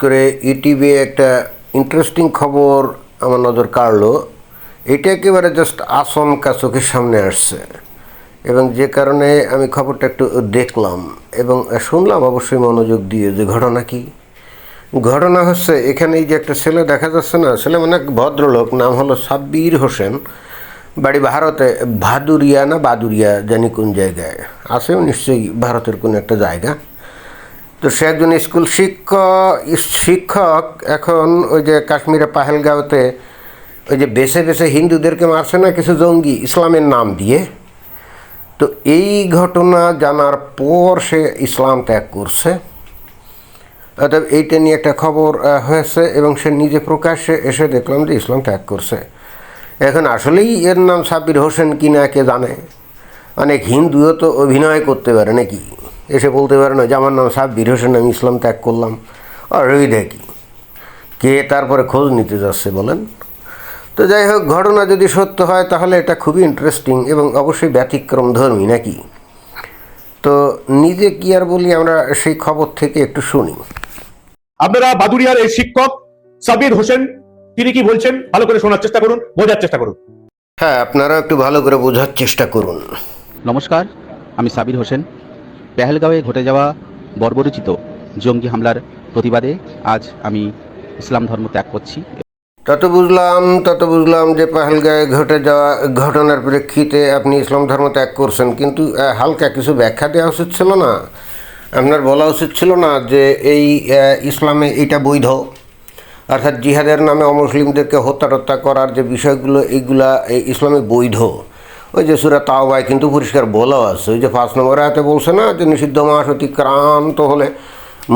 করে ইউটিউবে একটা ইন্টারেস্টিং খবর আমার নজর কাড়লো। এটা একেবারে জাস্ট আচমকা চোখের সামনে আসছে। এবং যে কারণে আমি খবরটা একটু দেখলাম এবং শুনলাম অবশ্যই মনোযোগ দিয়ে যে ঘটনা কি। ঘটনা হচ্ছে এখানে এই যে একটা ছেলে দেখা যাচ্ছে না, ছেলে মানে এক ভদ্রলোক, নাম হলো সাব্বির হোসেন। বাড়ি ভারতে, ভাদুরিয়া না বাদুরিয়া জানি কোন জায়গায়। আছেও নিশ্চয়ই ভারতের কোনো একটা জায়গা। তো সে একজন স্কুল শিক্ষক শিক্ষক এখন ওই যে কাশ্মীরে পাহেলগাঁওতে ওই যে বেছে বেছে হিন্দুদেরকে মারছে না কিছু জঙ্গি ইসলামের নাম দিয়ে? তো এই ঘটনা জানার পর সে ইসলাম ত্যাগ করছে। অর্থাৎ এইটা নিয়ে একটা খবর হয়েছে এবং সে নিজে প্রকাশ্যে এসে দেখলাম যে ইসলাম ত্যাগ করছে। এখন আসলেই এর নাম সাবির হোসেন কিনা কে জানে? অনেক হিন্দুও তো অভিনয় করতে পারে নাকি? এসে বলতে পারে না যে আমার নাম সাব্বির হোসেন আমি ইসলাম ত্যাগ করলাম। আর ওই দেখি কে তারপরে খোঁজ নিতে যাচ্ছে বলেন? তো যাই হোক ঘটনা যদি সত্য হয় তাহলে এটা খুবই ইন্টারেস্টিং এবং অবশ্যই ব্যতিক্রম ধর্মী নাকি? তো নিজে কি আর বলি আমরা সেই খবর থেকে একটু শুনি। আপনারা বাদুরিয়ার এই শিক্ষক সাবির হোসেন তিনি কি বলছেন? ভালো করে শোনার চেষ্টা করুন বোঝার চেষ্টা করুন। হ্যাঁ আপনারা একটু ভালো করে বোঝার চেষ্টা করুন। নমস্কার আমি সাবির হোসেন। পেহেলগাঁওয়ে ঘটে যাওয়া বর্বরচিত জঙ্গি হামলার প্রতিবাদে আজ আমি ইসলাম ধর্ম ত্যাগ করছি। তত বুঝলাম তত বুঝলাম যে পাহেলগাঁয়ে ঘটে যাওয়া ঘটনার প্রেক্ষিতে আপনি ইসলাম ধর্ম ত্যাগ করছেন, কিন্তু হালকা কিছু ব্যাখ্যা দেওয়া উচিত ছিল না। আপনার বলা উচিত ছিল না যে এই ইসলামে এটা বৈধ। অর্থাৎ জিহাদের নামে অমুসলিমদেরকে হত্যা টত্যা করার যে বিষয়গুলো এইগুলা এই ইসলামে বৈধ। ওই যে সুরা তাওবায় কিন্তু পরিষ্কার বলাও আছে। ওই যে পাঁচ নম্বর আয়াতে বলছে না যে নিষিদ্ধ মাস অতিক্রান্ত হলে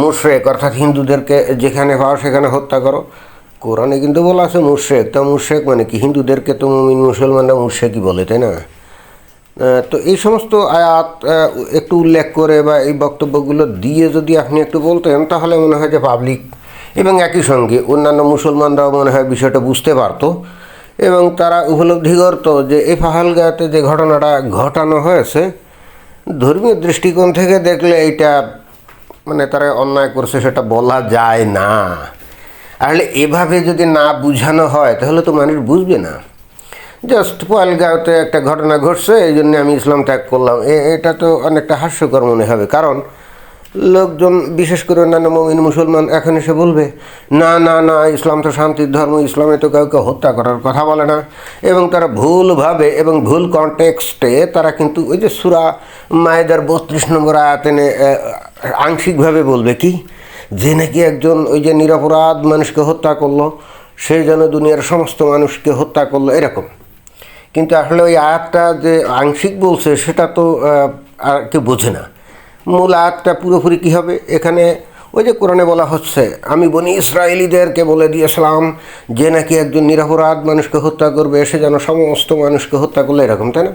মুশ্রেক, অর্থাৎ হিন্দুদেরকে যেখানে পাও সেখানে হত্যা করো। কোরআনে কিন্তু বলা আছে মুশ্রেক। তা মুশ্রেক মানে কি? হিন্দুদেরকে তো মুমিন মুসলমানরা মুশ্রেকই বলে, তাই না? তো এই সমস্ত আয়াত একটু উল্লেখ করে বা এই বক্তব্যগুলো দিয়ে যদি আপনি একটু বলতেন, তাহলে মনে হয় যে পাবলিক এবং একই সঙ্গে অন্যান্য মুসলমানরাও মনে হয় বিষয়টা বুঝতে পারতো। এবং তারা উপলব্ধি করতো যে এই পাহালগাঁতে যে ঘটনাটা ঘটানো হয়েছে, ধর্মীয় দৃষ্টিকোণ থেকে দেখলে এটা মানে তারা অন্যায় করছে সেটা বলা যায় না। আসলে এভাবে যদি না বুঝানো হয়, তাহলে তো মানুষ বুঝবে না। জাস্ট পয়েলগাঁওতে একটা ঘটনা ঘটছে এই জন্য আমি ইসলাম ত্যাগ করলাম। এটা তো অনেকটা হাস্যকর মনে হবে, কারণ লোকজন, বিশেষ করে অন্যান্য মমিন মুসলমান, এখন এসে বলবে, না না না, ইসলাম তো শান্তির ধর্ম, ইসলামে তো কাউকে হত্যা করার কথা বলে না। এবং তারা ভুলভাবে এবং ভুল কনটেক্সটে তারা কিন্তু ওই যে সুরা মায়েদার বত্রিশ নম্বর আয়াতেনে আংশিকভাবে বলবে কি? যে নাকি একজন ওই যে নিরপরাধ মানুষকে হত্যা করল, সে যেন দুনিয়ার সমস্ত মানুষকে হত্যা করল, এরকম। কিন্তু আসলে ওই আয়াতটা যে আংশিক বলছে, সেটা তো আর কেউ বোঝে না। মূল আয়াতটা পুরোপুরি কী হবে? এখানে ওই যে কোরআনে বলা হচ্ছে, আমি বনি ইসরায়েলিদেরকে বলে দিয়েছিলাম যে নাকি একজন নিরাপরাধ মানুষকে হত্যা করবে, সে যেন সমস্ত মানুষকে হত্যা করলে এরকম, তাই না?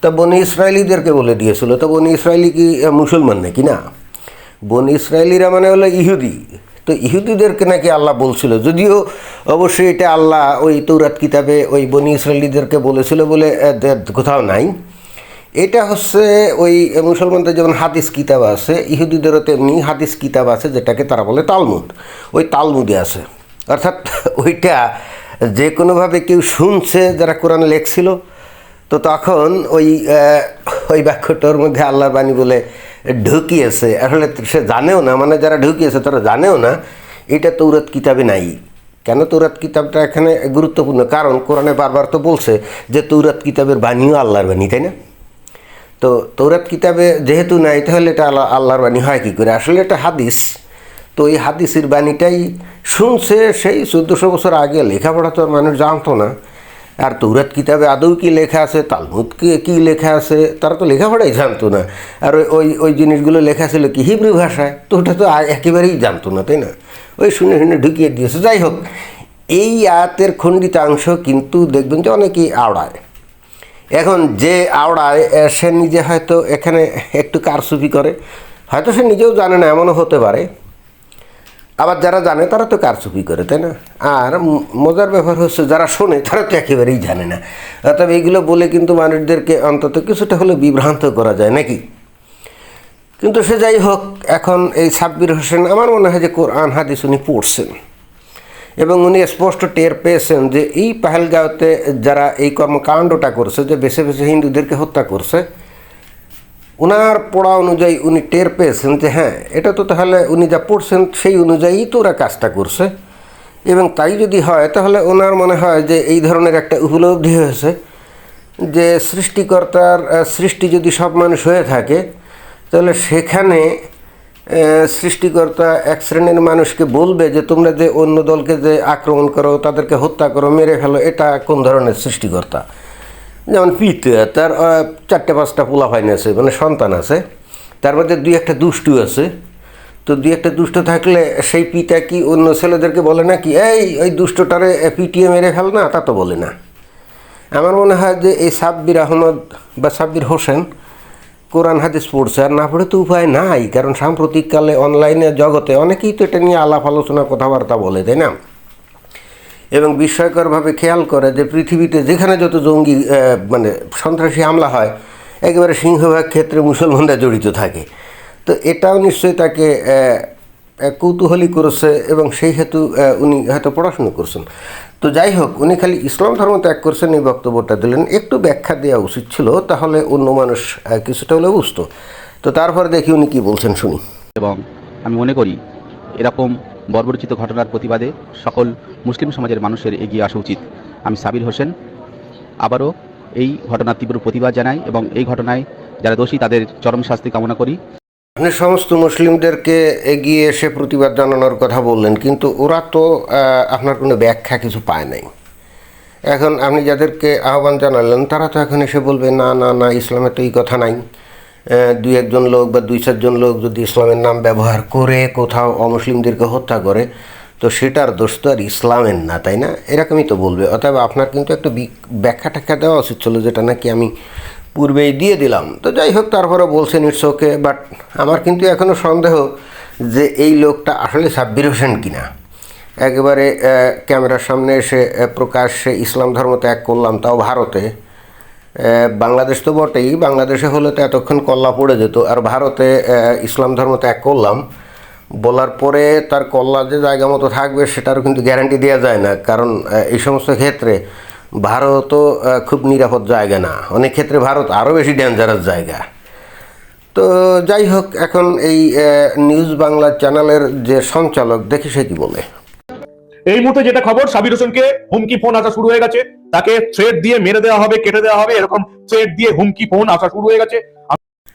তা বনি ইসরায়েলিদেরকে বলে দিয়েছিল। তো বনি ইসরায়েলি কি মুসলমান নাকি? না। বনি ইসরায়েলিরা মানে হলো ইহুদি। তো ইহুদিদেরকে নাকি আল্লাহ বলছিল, যদিও অবশ্যই এটা আল্লাহ ওই তৌরাত কিতাবে ওই বনি ইসরায়েলিদেরকে বলেছিল বলে কোথাও নাই। এটা হচ্ছে ওই মুসলমানদের যেমন হাদিস কিতাব আছে, ইহুদিদেরও তেমনি হাদিস কিতাব আছে যেটাকে তারা বলে তালমুদ। ওই তালমুদে আছে। অর্থাৎ ওইটা যে কোনোভাবে কেউ শুনছে, যারা কোরআনে লেখছিল, তো তখন ওই ওই বাক্যটার মধ্যে আল্লাহর বাণী বলে ঢুকিয়েছে। আসলে সে জানেও না মানে যারা ঢুকিয়েছে তারা জানেও না, এটা তৌরাত কিতাবে নাই। কেন তৌরাত কিতাবটা এখানে গুরুত্বপূর্ণ? কারণ কোরআনে বারবার তো বলছে যে তৌরাত কিতাবের বাণীও আল্লাহর বাণী, তাই না? তো তৌরাত কিতাবে যেহেতু নাই, তাহলে এটা আল্লাহ আল্লাহর বাণী হয় কী করে? আসলে এটা হাদিস। তো এই হাদিসের বাণীটাই শুনছে সেই চোদ্দোশো বছর আগে লেখাপড়া তো মানুষ জানতো না। আর তৌরাত কিতাবে আদৌ কি লেখা আছে, তালমুদ কি, কী লেখা আছে, তারা তো লেখাপড়াই জানতো না। আর ওই- ওই জিনিসগুলো লেখা ছিল কি হিব্রু ভাষায়, তো ওটা তো একেবারেই জানতো না, তাই না? ওই শুনে শুনে ঢুকিয়ে দিয়েছে। যাই হোক, এই আয়াতের খণ্ডিতাংশ কিন্তু দেখবেন যে অনেকেই আওড়ায়। এখন যে আওড়ায় সে নিজে হয়তো এখানে একটু কারসুপি করে। হয়তো সে নিজেও জানে না, এমনও হতে পারে। আবার যারা জানে, তারা তো কারচুপি করে, তাই না? আর মজার ব্যাপার হচ্ছে, যারা শোনে, তারা তো একেবারেই জানে না। অর্থাৎ এইগুলো বলে কিন্তু মানুষদেরকে অন্তত কিছুটা হলে বিভ্রান্ত করা যায়, নাকি? কিন্তু সে যাই হোক, এখন এই সাব্বির হোসেন, আমার মনে হয় যে কোরআন, হাদিস উনি পড়ছেন। এবং উনি স্পষ্ট টের পেয়েছেন যে এই পাহেলগাঁওতে যারা এই কর্মকাণ্ডটা করছে, যে বেছে বেছে হিন্দুদেরকে হত্যা করছে ওনার পড়া অনুযায়ী উনি টের পেয়েছেন যে হ্যাঁ এটা তো তাহলে উনি যা পড়ছেন সেই অনুযায়ী তো ওরা কাজটা করছে। এবং তাই যদি হয়, তাহলে ওনার মনে হয় যে এই ধরনের একটা উপলব্ধি হয়েছে, যে সৃষ্টিকর্তার সৃষ্টি যদি সব মানুষ হয়ে থাকে, তাহলে সেখানে সৃষ্টিকর্তা এক শ্রেণির মানুষকে বলবে যে তোমরা যে অন্য দলকে যে আক্রমণ করো, তাদেরকে হত্যা করো, মেরে ফেলো, এটা কোন ধরনের সৃষ্টিকর্তা? যেমন পিতে, তার চারটে পাঁচটা পোলা ফাইন আছে মানে সন্তান আছে, তার মধ্যে দুই একটা দুষ্টু আছে। তো দুই একটা দুষ্ট থাকলে সেই পিতা কি অন্য ছেলেদেরকে বলে না কি এই, ওই দুষ্টটারে পিটিয়ে মেরে ফেল না? তা তো বলে না। আমার মনে হয় যে এই সাব্বির আহমদ বা সাব্বির হোসেন কোরআন হাদিস পড়ছে, আর না পড়ে তো উপায় নাই, কারণ সাম্প্রতিককালে অনলাইনে জগতে অনেকেই তো এটা নিয়ে আলাপ আলোচনা, কথাবার্তা বলে, তাই না? এবং বিস্ময়করভাবে খেয়াল করে যে পৃথিবীতে যেখানে যত জঙ্গি মানে সন্ত্রাসী হামলা হয়, একেবারে সিংহভাগ ক্ষেত্রে মুসলমানরা জড়িত থাকে। তো এটাও নিশ্চয়ই তাকে কৌতূহলী করেছে এবং সেই হেতু উনি হয়তো পড়াশুনো করছেন। তো যাই হোক, উনি খালি ইসলাম ধর্ম ত্যাগ করছেন এই বক্তব্যটা দিলেন। একটু ব্যাখ্যা দেওয়া উচিত ছিল, তাহলে অন্য মানুষ কিছুটা হলে বুঝতো। তো তারপর দেখি উনি কি বলছেন শুনি। এবং আমি মনে করি, এরকম বর্বরচিত ঘটনার প্রতিবাদে সকল মুসলিম সমাজের মানুষের এগিয়ে আসা উচিত। আমি সাবির হোসেন, আবারও এই ঘটনার তীব্র প্রতিবাদ জানাই এবং এই ঘটনায় যারা দোষী, তাদের চরম শাস্তি কামনা করি। আপনি সমস্ত মুসলিমদেরকে এগিয়ে এসে প্রতিবাদ জানানোর কথা বললেন, কিন্তু ওরা তো আপনার কোনো ব্যাখ্যা কিছু পায় নাই। এখন আপনি যাদেরকে আহ্বান জানালেন, তারা তো এখন এসে বলবে, না না না, ইসলামে তো এই কথা নাই। দুই একজন লোক বা দুই চারজন লোক যদি ইসলামের নাম ব্যবহার করে কোথাও অমুসলিমদেরকে হত্যা করে, তো সেটার দোষ তো আর ইসলামের না, তাই না? এরকমই তো বলবে। অতএব আপনার কিন্তু একটু ব্যাখ্যা ট্যাখ্যা দেওয়া উচিত ছিল, যেটা নাকি আমি পূর্বেই দিয়ে দিলাম। তো যাই হোক তারপরে বলছেন ইটস ওকে বাট আমার কিন্তু এখনও সন্দেহ যে এই লোকটা আসলে সাব্বির হোসেন কিনা। একেবারে ক্যামেরার সামনে এসে প্রকাশ্যে ইসলাম ধর্ম ত্যাগ করলাম তাও ভারতে। বাংলাদেশ তো বটেই, বাংলাদেশে হলে তো এতক্ষণ কল্লা পড়ে যেত। আর ভারতে ইসলাম ধর্ম ত্যাগ করলাম। বলার পরে তার কল্লা যে জায়গা মতো থাকবে, সেটারও কিন্তু গ্যারান্টি দেওয়া যায় না। কারণ এই সমস্ত ক্ষেত্রে ভারতও খুব নিরাপদ জায়গা না। অনেক ক্ষেত্রে ভারত আরও বেশি ডেঞ্জারাস জায়গা। তো যাই হোক এখন এই নিউজ বাংলা চ্যানেলের যে সঞ্চালক দেখি সে কি বলে। এই মুহূর্তে যেটা খবর সাবির হোসেনকে হুমকি ফোন আসা শুরু হয়ে গেছে। তাকে থ্রেড দিয়ে মেরে দেওয়া হবে কেটে দেওয়া হবে এরকম থ্রেড দিয়ে হুমকি ফোন আসা শুরু হয়ে গেছে।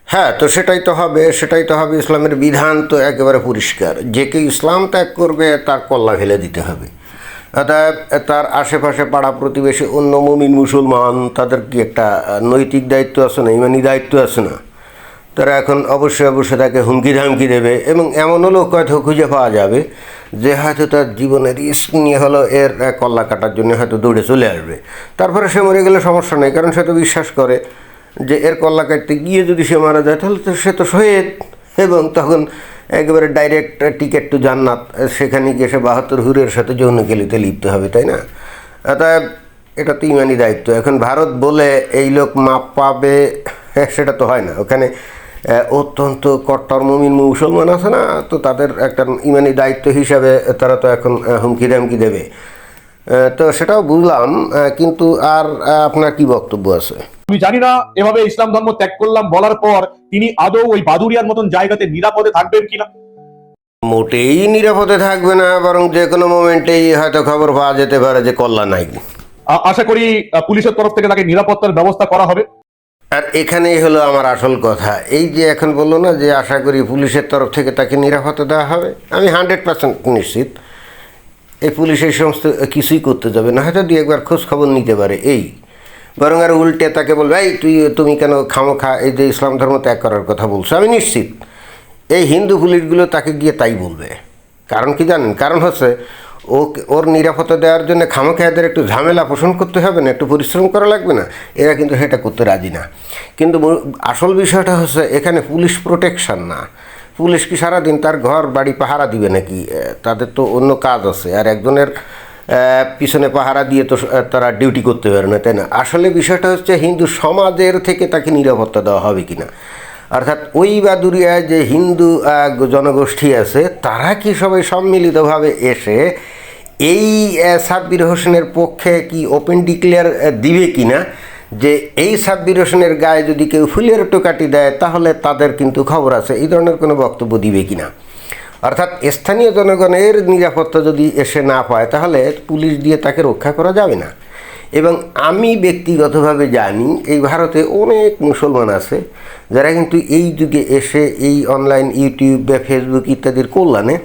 হ্যাঁ তো সেটাই তো হবে সেটাই তো হবে ইসলামের বিধান তো একেবারে পরিষ্কার। যে কেউ ইসলাম ত্যাগ করবে তার কল্লা ফেলে দিতে হবে। অর্থাৎ তার আশেপাশে পাড়া প্রতিবেশী অন্য মুমিন মুসলমান, তাদের কি একটা নৈতিক দায়িত্ব আছে না, ইমানি দায়িত্ব আছে না? তারা এখন অবশ্যই অবশ্যই তাকে হুমকি ধামকি দেবে এবং এমনও লোক হয়তো খুঁজে পাওয়া যাবে যে হয়তো তার জীবনের রিস্ক নিয়ে হলো এর কল্লা কাটার জন্য হয়তো দৌড়ে চলে আসবে। তারপরে সে মরে গেলে সমস্যা নেই, কারণ সে তো বিশ্বাস করে যে এর কল্লা কাটতে গিয়ে যদি সে মারা যায়, তাহলে তো সে তো শহীদ এবং তখন একেবারে ডাইরেক্ট টিকিট টু জান্নাত সেখানে গিয়ে সে বাহাত্তর হুরের সাথে যৌনকেলিতে লিপ্ত হবে তাই না? অর্থাৎ এটা তো ইমানি দায়িত্ব। এখন ভারত বলে এই লোক মাপ পাবে হ্যাঁ, সেটা তো হয় না। ওখানে অত্যন্ত কট্টর মমিন মুসলমান আছে না তো তাদের একটা ইমানি দায়িত্ব হিসাবে তারা তো এখন হুমকি দামকি দেবে। তো সেটাও বুঝলাম কিন্তু আর আপনার কি বক্তব্য আছে? আমি জানি না এভাবে ইসলাম ধর্ম ত্যাগ করলাম বলার পর তিনি আদৌ ওই বাদুরিয়ার মতন জায়গাতে নিরাপদে থাকবেন কিনা? মোটেই নিরাপদে থাকবে না বরং যে কোনো মোমেন্টেই হয়তো খবর পাওয়া যেতে পারে যে কল্লা নাই। আশা করি পুলিশের তরফ থেকে তাকে নিরাপত্তার ব্যবস্থা করা হবে। আর এখানেই হলো আমার আসল কথা। এই যে এখন বলল না যে আশা করি পুলিশের তরফ থেকে তাকে নিরাপত্তা দেওয়া হবে আমি হান্ড্রেড পার্সেন্ট নিশ্চিত। এই পুলিশ এই সমস্ত কিছুই করতে যাবে। না হয়তো দুই একবার খোঁজ খবর নিতে পারে, এই। বরং আর উল্টে তাকে বলবে, এই, তুই, তুমি কেন খামোখা এই যে ইসলাম ধর্ম ত্যাগ করার কথা বলছো। আমি নিশ্চিত এই হিন্দু পুলিশগুলো তাকে গিয়ে তাই বলবে। কারণ কি জানেন? কারণ হচ্ছে ও ওর নিরাপত্তা দেওয়ার জন্য খামোখা এদের একটু ঝামেলা পোষণ করতে হবে না, একটু পরিশ্রম করা লাগবে না, এরা কিন্তু সেটা করতে রাজি না। কিন্তু আসল বিষয়টা হচ্ছে, এখানে পুলিশ প্রোটেকশান না। পুলিশ কি সারাদিন তার ঘর, বাড়ি পাহারা দিবে নাকি? তাদের তো অন্য কাজ আছে। আর একজনের পিছনে পাহারা দিয়ে তো তারা ডিউটি করতে পারে না, তাই না? আসলে বিষয়টা হচ্ছে হিন্দু সমাজের থেকে তাকে নিরাপত্তা দেওয়া হবে কি না অর্থাৎ ওই বাদুরিয়ায় যে হিন্দু জনগোষ্ঠী আছে, তারা কি সবাই সম্মিলিতভাবে এসে এই সাব্বির হোসেনের পক্ষে কি ওপেন ডিক্লেয়ার দিবে কি না যে এই সাব্বির হোসেনের গায়ে যদি কেউ ফুলের টোকাটি দেয়, তাহলে তাদের কিন্তু খবর আছে। এই ধরনের কোনো বক্তব্য দিবে কি না অর্থাৎ স্থানীয় জনগণের নিরাপত্তা যদি এসে না পায়, তাহলে পুলিশ দিয়ে তাকে রক্ষা করা যাবে না। এবং আমি ব্যক্তিগতভাবে জানি, এই ভারতে অনেক মুসলমান আছে, যারা কিন্তু এই যুগে এসে এই অনলাইন ইউটিউব বা ফেসবুক ইত্যাদির কল্যাণে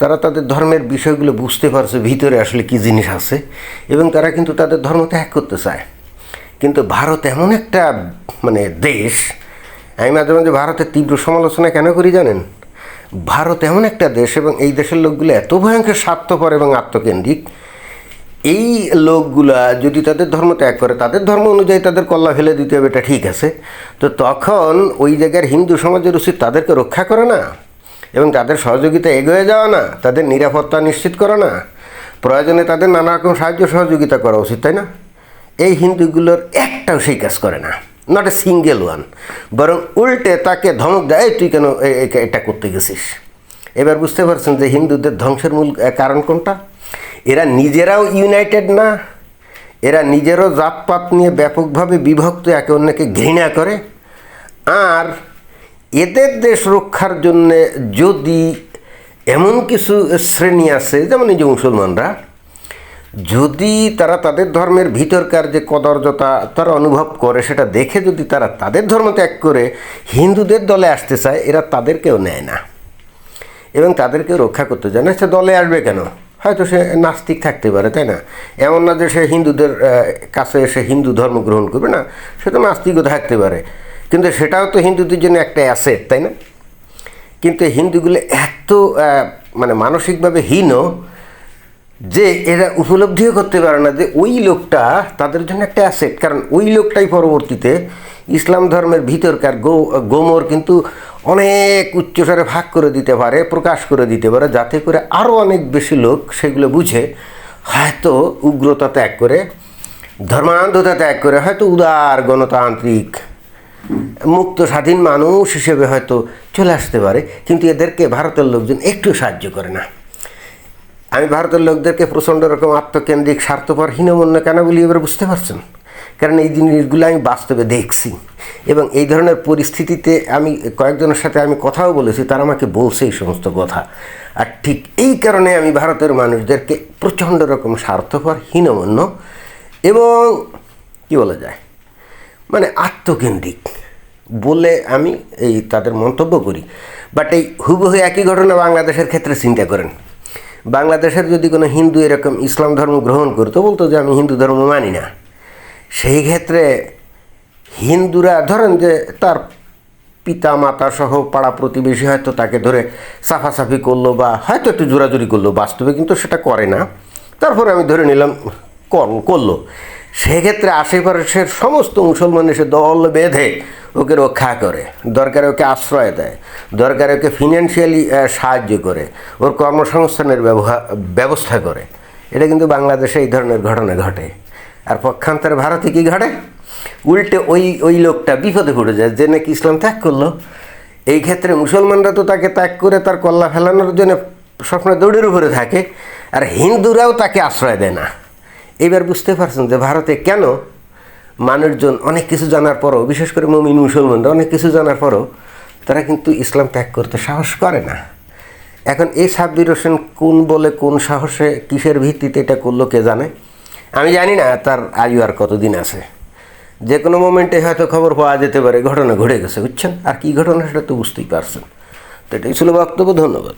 তারা তাদের ধর্মের বিষয়গুলো বুঝতে পারছে, ভিতরে আসলে কী জিনিস আছে, এবং তারা কিন্তু তাদের ধর্ম ত্যাগ করতে চায়। কিন্তু ভারত এমন একটা মানে দেশ, আমি মাঝে মাঝে ভারতের তীব্র সমালোচনা কেন করি জানেন? ভারত এমন একটা দেশ এবং এই দেশের লোকগুলো এত ভয়ঙ্কর স্বার্থপর এবং আত্মকেন্দ্রিক। এই লোকগুলা যদি তাদের ধর্ম ত্যাগ করে, তাদের ধর্ম অনুযায়ী তাদের কল্লা ফেলে দিতে হবে, এটা ঠিক আছে। তো তখন ওই জায়গার হিন্দু সমাজের উচিত তাদেরকে রক্ষা করে না এবং তাদের সহযোগিতা এগিয়ে যাওয়া না, তাদের নিরাপত্তা নিশ্চিত করা না। প্রয়োজনে তাদের নানা রকম সাহায্য সহযোগিতা করা উচিত, তাই না? এই হিন্দুগুলোর একটাও সেই কাজ করে না নট এ সিঙ্গেল ওয়ান বরং উল্টে তাকে ধমক দেয় "এই, তুই কেন এটা করতে গেছিস? এবার বুঝতে পারছেন যে হিন্দুদের ধ্বংসের মূল কারণ কোনটা? এরা নিজেরাও ইউনাইটেড না এরা নিজেরও জাতপাত নিয়ে ব্যাপকভাবে বিভক্ত একে অন্যকে ঘৃণা করে। আর এদের দেশ রক্ষার জন্যে যদি এমন কিছু শ্রেণি আছে যেমন এই যে মুসলমানরা যদি তারা তাদের ধর্মের ভিতরকার যে কদর্যতা তারা অনুভব করে, সেটা দেখে যদি তারা তাদের ধর্ম ত্যাগ করে, হিন্দুদের দলে আসতে চায়, এরা তাদেরকেও নেয় না। এবং তাদেরকে রক্ষা করতে চায় না। সে দলে আসবে কেন? হয়তো সে নাস্তিক থাকতে পারে, তাই না? এমন না যে সে হিন্দুদের কাছে এসে হিন্দু ধর্ম গ্রহণ করবে না, সে তো নাস্তিকও থাকতে পারে। কিন্তু সেটাও তো হিন্দুদের জন্য একটা অ্যাসেট তাই না? কিন্তু হিন্দুগুলো এত মানে মানসিকভাবে হীন যে এরা উপলব্ধিও করতে পারে না যে ওই লোকটা তাদের জন্য একটা অ্যাসেট কারণ ওই লোকটাই পরবর্তীতে ইসলাম ধর্মের ভিতরকার গোমর কিন্তু অনেক উচ্চস্বরে ভাগ করে দিতে পারে, প্রকাশ করে দিতে পারে, যাতে করে আরও অনেক বেশি লোক সেগুলো বুঝে। হয়তো উগ্রতা ত্যাগ করে, ধর্মান্ধতা ত্যাগ করে, হয়তো উদার গণতান্ত্রিক, মুক্ত স্বাধীন মানুষ হিসেবে হয়তো চলে আসতে পারে, কিন্তু এদেরকে ভারতের লোকজন একটু সাহায্য করে না। আমি ভারতের লোকদেরকে প্রচণ্ড রকম আত্মকেন্দ্রিক, স্বার্থপর, হীনমন্য কেন বলি এবার বুঝতে পারছেন? কারণ এই জিনিসগুলো আমি বাস্তবে দেখছি। এবং এই ধরনের পরিস্থিতিতে আমি কয়েকজনের সাথে আমি কথাও বলেছি, তারা আমাকে বলছে এই সমস্ত কথা। আর ঠিক এই কারণে আমি ভারতের মানুষদেরকে প্রচণ্ড রকম স্বার্থপর, হীনমন্য এবং কি বলা যায়? মানে আত্মকেন্দ্রিক বলে আমি এই তাদের মন্তব্য করি। বাট এই হুবহু একই ঘটনা বাংলাদেশের ক্ষেত্রে চিন্তা করেন। বাংলাদেশের যদি কোনো হিন্দু এরকম ইসলাম ধর্ম গ্রহণ করতো বলতো যে আমি হিন্দু ধর্ম মানি না। সেই ক্ষেত্রে হিন্দুরা, ধরেন যে তার পিতা মাতা সহ পাড়া প্রতিবেশী হয়তো তাকে ধরে সাফাসাফি করল বা হয়তো একটু জোরাজুরি করল, বাস্তবে কিন্তু সেটা করে না। তারপরে আমি ধরে নিলাম কর- করল। সেক্ষেত্রে আশেপাশের সমস্ত মুসলমান এসে দল বেঁধে ওকে রক্ষা করে, দরকারে ওকে আশ্রয় দেয়, দরকারে ওকে ফিনান্সিয়ালি সাহায্য করে, ওর কর্মসংস্থানের ব্যবহার ব্যবস্থা করে। এটা কিন্তু বাংলাদেশে এই ধরনের ঘটনা ঘটে। আর পক্ষান্তরে ভারতে কি ঘটে? উল্টে ওই ওই লোকটা বিপদে পড়ে যায়, যে নাকি ইসলাম ত্যাগ করল। এই ক্ষেত্রে মুসলমানরা তো তাকে ত্যাগ করে তার কল্লা ফেলানোর জন্য সবসময় দৌড়ের উপরে থাকে, আর হিন্দুরাও তাকে আশ্রয় দেয় না। এবার বুঝতে পারছেন যে ভারতে কেন মানুষজন অনেক কিছু জানার পরও, বিশেষ করে মমিন মুসলমানরা অনেক কিছু জানার পরও, তারা কিন্তু ইসলাম ত্যাগ করতে সাহস করে না। এখন এই সাব্বির হোসেন কোন বলে কোন সাহসে কিসের ভিত্তিতে এটা করল কে জানে? আমি জানি না তার আয়ু আর কতদিন আছে। যে কোনো মোমেন্টে হয়তো খবর পাওয়া যেতে পারে, ঘটনা ঘটে গেছে, বুঝছেন? আর কি ঘটনা সেটা তো বুঝতেই পারছেন। তো এটাই ছিল বক্তব্য, ধন্যবাদ।